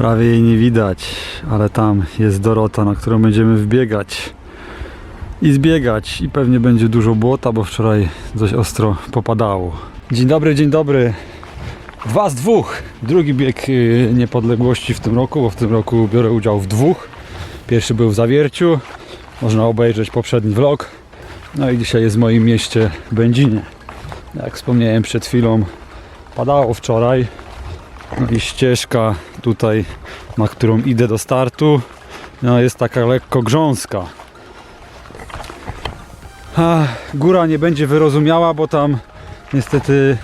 Prawie jej nie widać, ale tam jest Dorota, na którą będziemy wbiegać i zbiegać i pewnie będzie dużo błota, bo wczoraj dość ostro popadało. Dzień dobry, dzień dobry. Dwa z dwóch. Drugi bieg y, niepodległości w tym roku, bo w tym roku biorę udział w dwóch. Pierwszy był w Zawierciu. Można obejrzeć poprzedni vlog. No i dzisiaj jest w moim mieście Będzinie. Jak wspomniałem przed chwilą, padało wczoraj. I ścieżka tutaj, na którą idę do startu, no jest taka lekko grząska. A, góra nie będzie wyrozumiała, bo tam niestety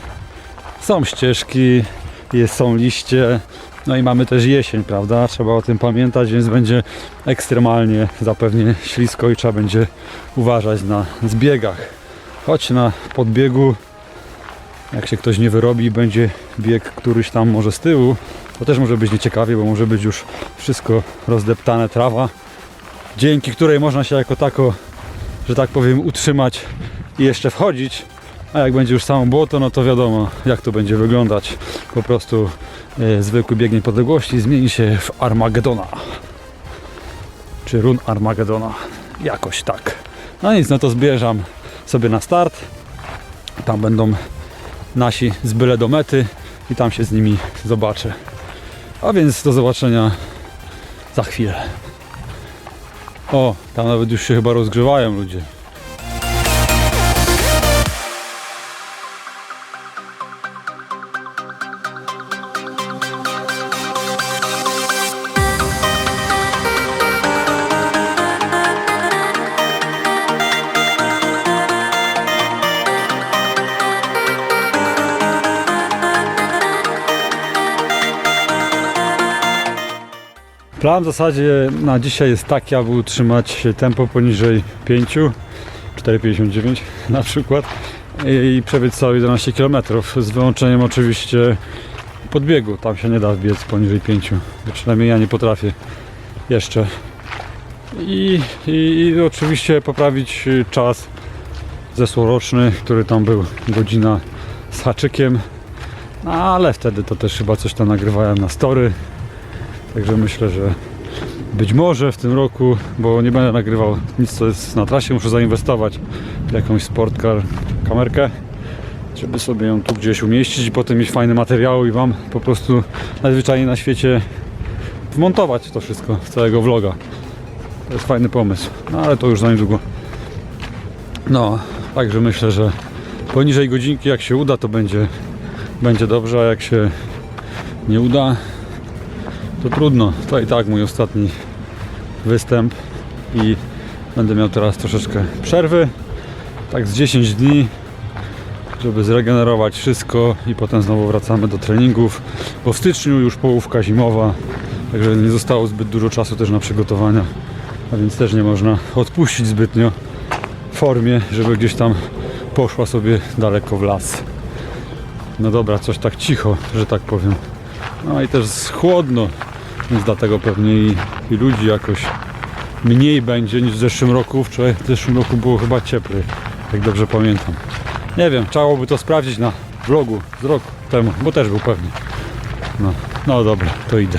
są ścieżki, jest, są liście, no i mamy też jesień, prawda? Trzeba o tym pamiętać, więc będzie ekstremalnie zapewnie ślisko i trzeba będzie uważać na zbiegach. Choć na podbiegu, jak się ktoś nie wyrobi, będzie bieg któryś tam może z tyłu, to też może być nieciekawie, bo może być już wszystko rozdeptane, trawa, dzięki której można się jako tako, że tak powiem, utrzymać i jeszcze wchodzić. A jak będzie już samo błoto, no to wiadomo jak to będzie wyglądać. Po prostu e, zwykły bieg niepodległości zmieni się w Armagedona. Czy run Armagedona. Jakoś tak. No nic, no to zbierzam sobie na start. Tam będą nasi z byle do mety i tam się z nimi zobaczę. A więc do zobaczenia za chwilę. O, tam nawet już się chyba rozgrzewają ludzie. Plan w zasadzie na dzisiaj jest taki, aby utrzymać tempo poniżej 5, 4,59 na przykład i przebiec całe 11 km z wyłączeniem oczywiście podbiegu. Tam się nie da wbiec poniżej 5, przynajmniej ja nie potrafię jeszcze. I, i, i oczywiście poprawić czas zeszłoroczny, który tam był godzina z haczykiem. No, ale wtedy to też chyba coś tam nagrywałem na story. Także myślę, że być może w tym roku, bo nie będę nagrywał nic co jest na trasie, muszę zainwestować w jakąś sportcar kamerkę, żeby sobie ją tu gdzieś umieścić i potem mieć fajne materiały i Wam po prostu najzwyczajniej na świecie wmontować to wszystko, całego vloga. To jest fajny pomysł, no ale to już za niedługo. No, także myślę, że poniżej godzinki jak się uda to będzie, będzie dobrze, a jak się nie uda, to trudno. To i tak mój ostatni występ i będę miał teraz troszeczkę przerwy. Tak z 10 dni, żeby zregenerować wszystko i potem znowu wracamy do treningów, bo w styczniu już połówka zimowa, także nie zostało zbyt dużo czasu też na przygotowania, a więc też nie można odpuścić zbytnio formie, żeby gdzieś tam poszła sobie daleko w las. No dobra, coś tak cicho, że tak powiem. No i też chłodno, więc dlatego pewnie i, i ludzi jakoś mniej będzie niż w zeszłym roku. Wczoraj w zeszłym roku było chyba cieplej, jak dobrze pamiętam. Nie wiem, trzeba by to sprawdzić na vlogu z rok temu, bo też był pewnie. No, no dobra, to idę.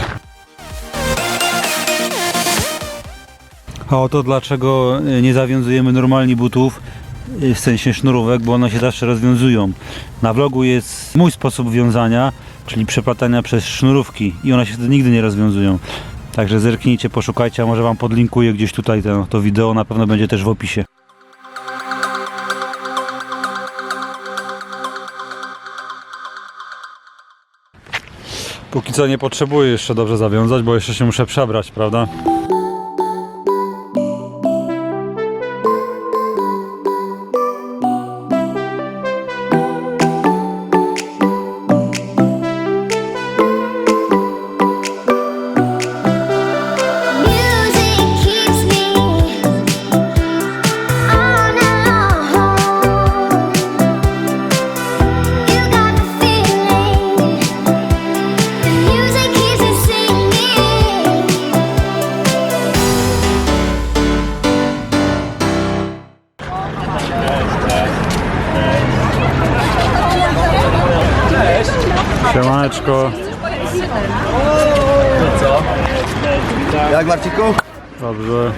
A oto dlaczego y, nie zawiązujemy normalnie butów, y, w sensie sznurówek, bo one się zawsze rozwiązują. Na vlogu jest mój sposób wiązania, czyli przeplatania przez sznurówki i one się wtedy nigdy nie rozwiązują. Także zerknijcie, poszukajcie, a może Wam podlinkuję gdzieś tutaj to, to wideo, na pewno będzie też w opisie. Póki co nie potrzebuję jeszcze dobrze zawiązać, bo jeszcze się muszę przebrać, prawda? Dobrze.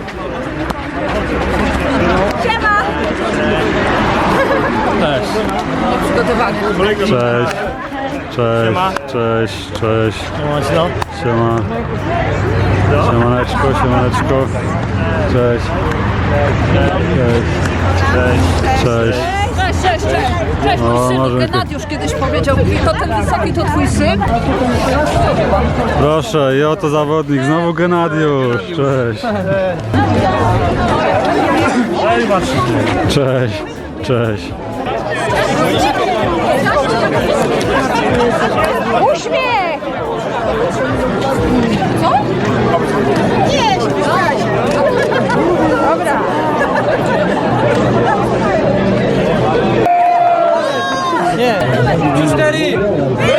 Cześć. Cześć. Cześć, cześć, cześć. Siema. Siemaneczko, siemaneczko. Cześć. Cześć. Cześć. Cześć, cześć, cześć. Cześć, mój syn może- Genadiusz kiedyś powiedział, mówi, to ten wysoki to twój syn? Proszę, i oto zawodnik, znowu Genadiusz. Cześć. Cześć. Cześć. Uśmiech! Co? Nie, śmieszaj. Dobra. Music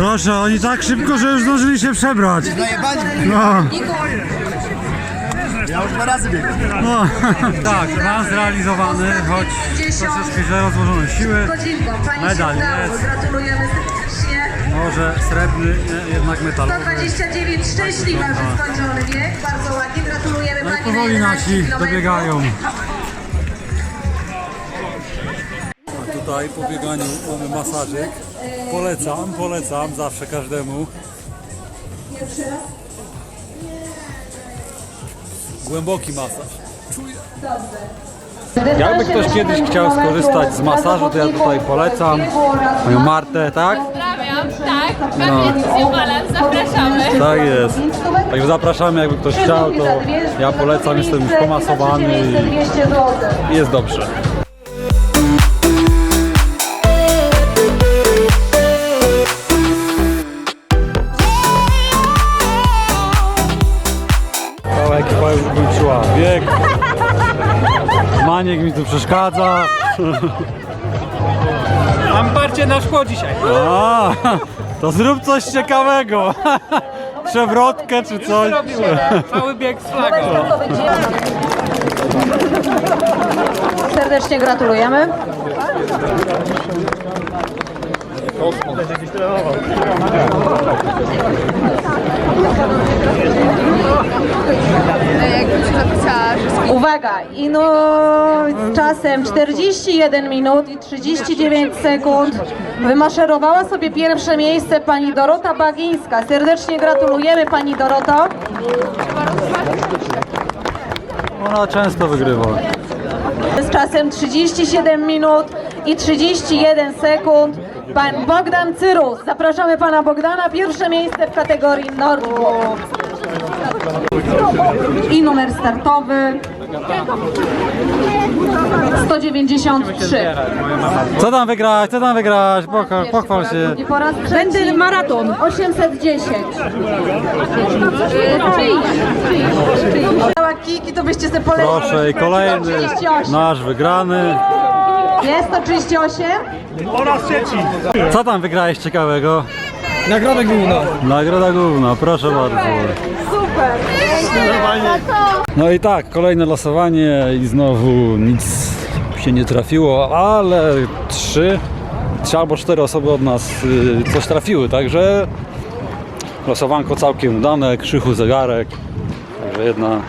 Proszę, oni tak szybko, że już zdążyli się przebrać. No. Ja już dwa razy biegłem. No, tak, plan zrealizowany, choć troszeczkę źle rozłożone siły. Medal jest. Gratulujemy serdecznie. Może srebrny, nie, jednak metalowy. 129, szczęśliwa, że skończony bieg. Bardzo ładnie, gratulujemy No Pani powoli 11 nasi dobiegają. Tutaj po bieganiu mamy masażyk. Polecam, polecam zawsze każdemu. Głęboki masaż. Jakby ktoś kiedyś chciał skorzystać z masażu, to ja tutaj polecam. Panią Martę, tak? Pozdrawiam, tak, Jomalem, zapraszamy. Tak jest. Także zapraszamy, jakby ktoś chciał, to ja polecam, jestem już pomasowany i jest dobrze. Maniek mi tu przeszkadza. Mam parcie na szkło dzisiaj. A, to zrób coś ciekawego. Przewrotkę czy coś. Robiłem. Cały bieg z flagą. Serdecznie gratulujemy. Uwaga, i no z czasem 41 minut i 39 sekund wymaszerowała sobie pierwsze miejsce pani Dorota Bagińska. Serdecznie gratulujemy pani Doroto. Ona często wygrywa. Z czasem 37 minut i 31 sekund pan Bogdan Cyrus. Zapraszamy pana Bogdana, pierwsze miejsce w kategorii Nordwalk. I numer startowy 193. Co tam wygrać? Co tam wygrać? Pochwal, pochwal się. I po raz Będę maraton 810. Cała kiki to byście sobie polecili. Proszę i kolejny 138. nasz wygrany. Jest 138. Co tam wygrałeś ciekawego? Nagrodę główną. Nagroda główna, proszę bardzo. Super. No i tak, kolejne losowanie i znowu nic się nie trafiło, ale trzy, trzy albo cztery osoby od nas y, coś trafiły, także losowanko całkiem udane, krzychu zegarek. Także jedna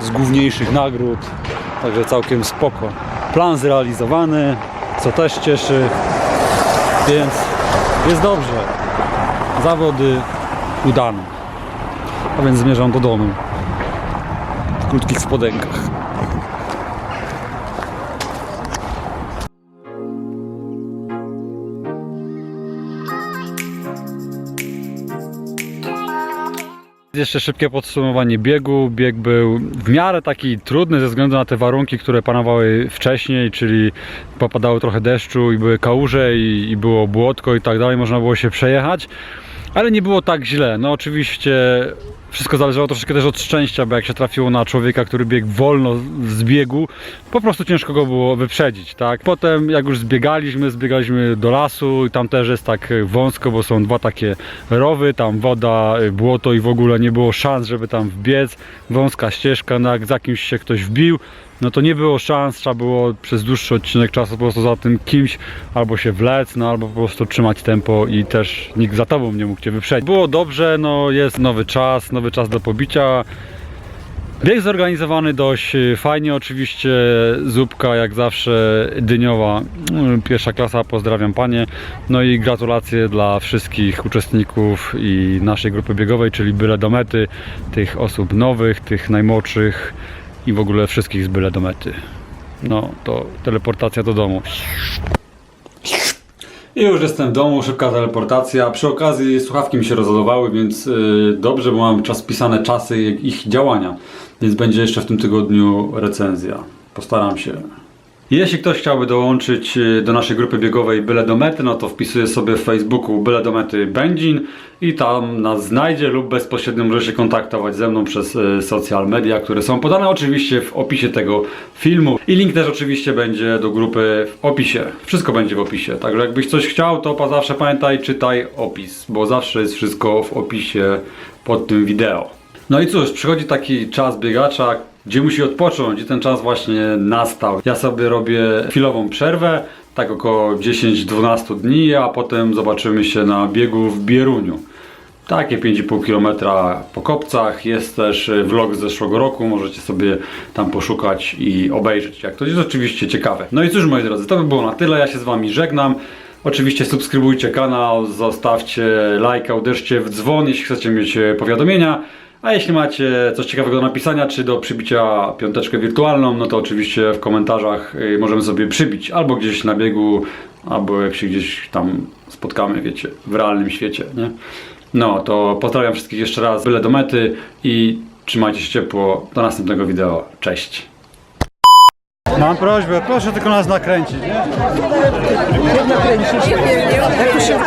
z główniejszych nagród. Także całkiem spoko. Plan zrealizowany, co też cieszy. Więc jest dobrze. Zawody udane. A więc zmierzam do domu. W krótkich spodenkach. Jeszcze szybkie podsumowanie biegu. Bieg był w miarę taki trudny ze względu na te warunki, które panowały wcześniej, czyli popadało trochę deszczu i były kałuże i, i było błotko i tak dalej, można było się przejechać. Ale nie było tak źle. No oczywiście wszystko zależało troszeczkę też od szczęścia, bo jak się trafiło na człowieka, który biegł wolno z biegu, po prostu ciężko go było wyprzedzić, tak? Potem jak już zbiegaliśmy, zbiegaliśmy do lasu i tam też jest tak wąsko, bo są dwa takie rowy, tam woda, błoto i w ogóle nie było szans, żeby tam wbiec. Wąska ścieżka, no jak za kimś się ktoś wbił, no to nie było szans, trzeba było przez dłuższy odcinek czasu po prostu za tym kimś albo się wlec, no albo po prostu trzymać tempo i też nikt za tobą nie mógł cię wyprzedzić. Było dobrze, no jest nowy czas, nowy czas do pobicia. Bieg zorganizowany dość y, fajnie, oczywiście zupka jak zawsze dyniowa, y, pierwsza klasa, pozdrawiam panie. No i gratulacje dla wszystkich uczestników i naszej grupy biegowej, czyli byle do mety, tych osób nowych, tych najmłodszych i w ogóle wszystkich z byle do mety. No to teleportacja do domu. I już jestem w domu, szybka teleportacja. Przy okazji słuchawki mi się rozładowały, więc yy, dobrze, bo mam czas pisane czasy ich działania. Więc będzie jeszcze w tym tygodniu recenzja. Postaram się. Jeśli ktoś chciałby dołączyć y, do naszej grupy biegowej Byle do Mety, no to wpisuje sobie w Facebooku Byle do Mety Będzin i tam nas znajdzie lub bezpośrednio może się kontaktować ze mną przez y, social media, które są podane oczywiście w opisie tego filmu. I link też oczywiście będzie do grupy w opisie. Wszystko będzie w opisie. Także jakbyś coś chciał, to zawsze pamiętaj, czytaj opis, bo zawsze jest wszystko w opisie pod tym wideo. No i cóż, przychodzi taki czas biegacza, gdzie musi odpocząć i ten czas właśnie nastał. Ja sobie robię chwilową przerwę, tak około 10-12 dni, a potem zobaczymy się na biegu w Bieruniu. Takie 5,5 km po kopcach. Jest też y, vlog z zeszłego roku, możecie sobie tam poszukać i obejrzeć, jak to jest oczywiście ciekawe. No i cóż moi drodzy, to by było na tyle, ja się z Wami żegnam. Oczywiście subskrybujcie kanał, zostawcie lajka, uderzcie w dzwon, jeśli chcecie mieć e, powiadomienia. A jeśli macie coś ciekawego do napisania, czy do przybicia piąteczkę wirtualną, no to oczywiście w komentarzach y, możemy sobie przybić. Albo gdzieś na biegu, albo jak się gdzieś tam spotkamy, wiecie, w realnym świecie, nie? No, to pozdrawiam wszystkich jeszcze raz, byle do mety i trzymajcie się ciepło. Do następnego wideo. Cześć! Mam prośbę, proszę tylko nas nakręcić, nie? Czaśniej,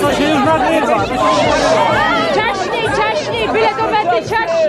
czaśniej, byle do mety, Check.